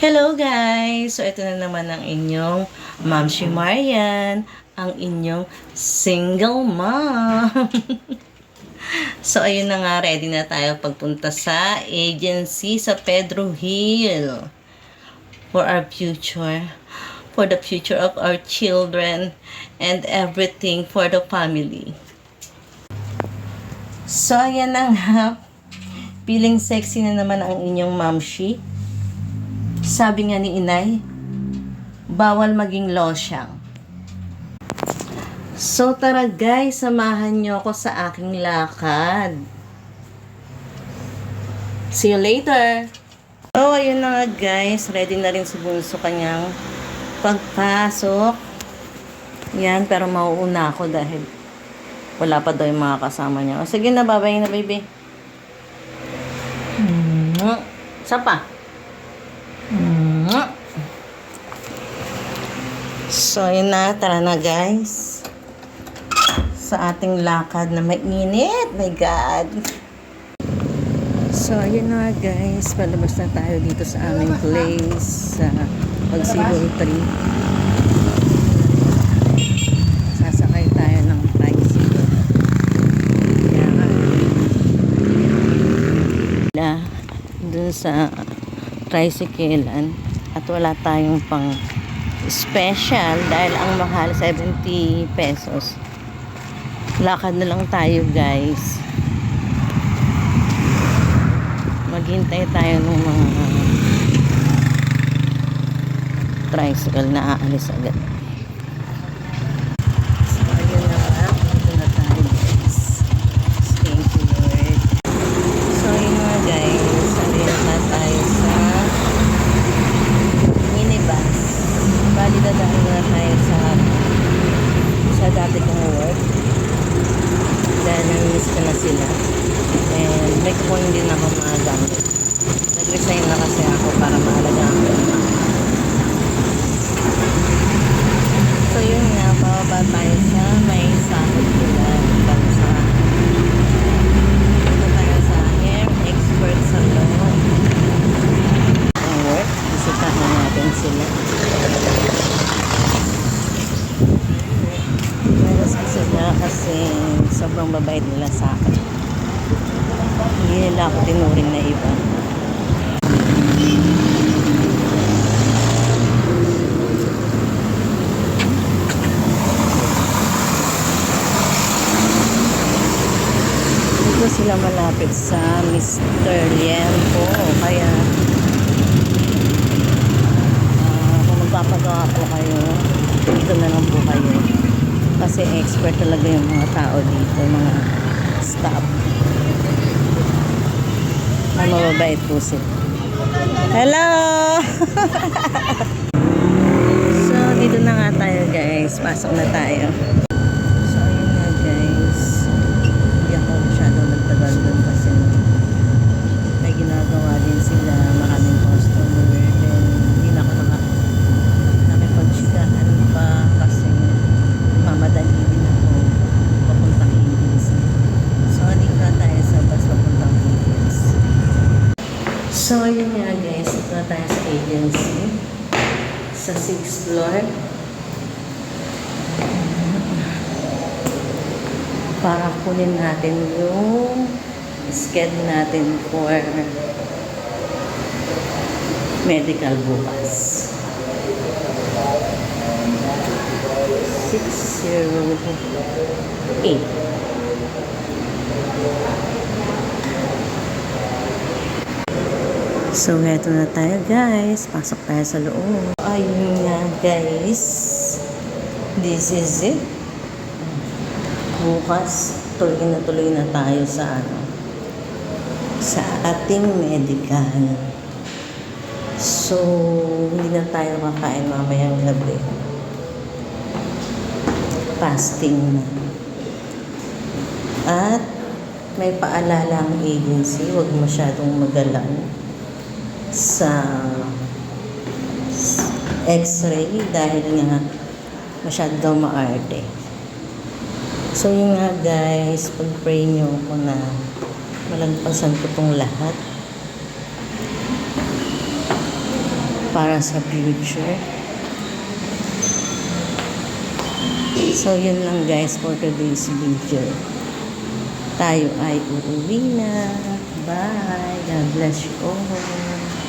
Hello guys! So ito na naman ang inyong Ma'am si Marian, ang inyong single mom. so ayun na nga, ready na tayo pagpunta sa agency sa Pedro Hill for our future, for the future of our children and everything for the family. So ayan na nga, feeling sexy na naman ang inyong mamshi. Sabi nga ni inay, bawal maging losyang. So tara guys, samahan nyo ako sa aking lakad. See you later! Oh, ayun na nga guys, ready na rin si Bunso kanyang pagpasok. Yan, pero mauuna ako dahil wala pa daw yung mga kasama niya. O, sige na, babay na baby. Mm. Isa pa. So, yun na. Tara na, guys. Sa ating lakad na mainit. My God. So, yun na, guys. Palabas na tayo dito sa aming place. Sa Pagsibol 3. Sasakay tayo ng tricycle. Na, dun sa tricyclean at wala tayong pang special dahil ang mahal 70 pesos. Lakad na lang tayo guys. Maghintay tayo ng mga tricycle na aalis agad so ayun na nga dito na tayo guys thank you Lord So, yun nga guys. Alin na tayo sa minibus. Bali na dahil na tayo sa sa dati kong work. Dahil namiss ko na sila. And may kukunin din ako mga gamit. Nag-resign na kasi ako para maalagaan ko yung So, yun nga. Pababa tayo sa may sahod nila. Para sa Dito tayo sa hair expert salon. Ang work, bisitahin natin sila. Meron sila kasi sobrang babait nila sa akin. Hindi nila ako tinuring na iba. Dito sila malapit sa Mr. Liempo. Kaya, ah, kung magpapagawa po kayo, dito na lang po kayo. Kasi expert talaga yung mga tao dito, mga staff. Na mababait po sila. Hello! so, dito na nga tayo guys. Pasok na tayo. So, ayun nga guys. Hindi ako masyadong nagtagal doon kasi may ginagawa din sila. Maraming customer. Then, hindi na ako naka nakipagsigahan pa kasi mamadali din ako papuntang agency. So, dito na tayo sa bus papuntang agency. So, ayun nga guys. Dito na tayo sa agency. Sa 6th floor. para kunin natin yung schedule natin for medical bukas. 608. So, eto na tayo guys. Pasok tayo sa loob. Ayun nga guys. This is it bukas tuloy na tuloy na tayo sa ano sa ating medical so hindi na tayo kakain mamayang gabi fasting na at may paalala ang agency huwag masyadong magalaw sa x-ray dahil nga masyado maarte So yun nga guys, pag-pray nyo ko na malagpasan ko tong lahat. para sa future. So, yun lang guys for today's video. Tayo ay uuwi na. Bye. God bless you all.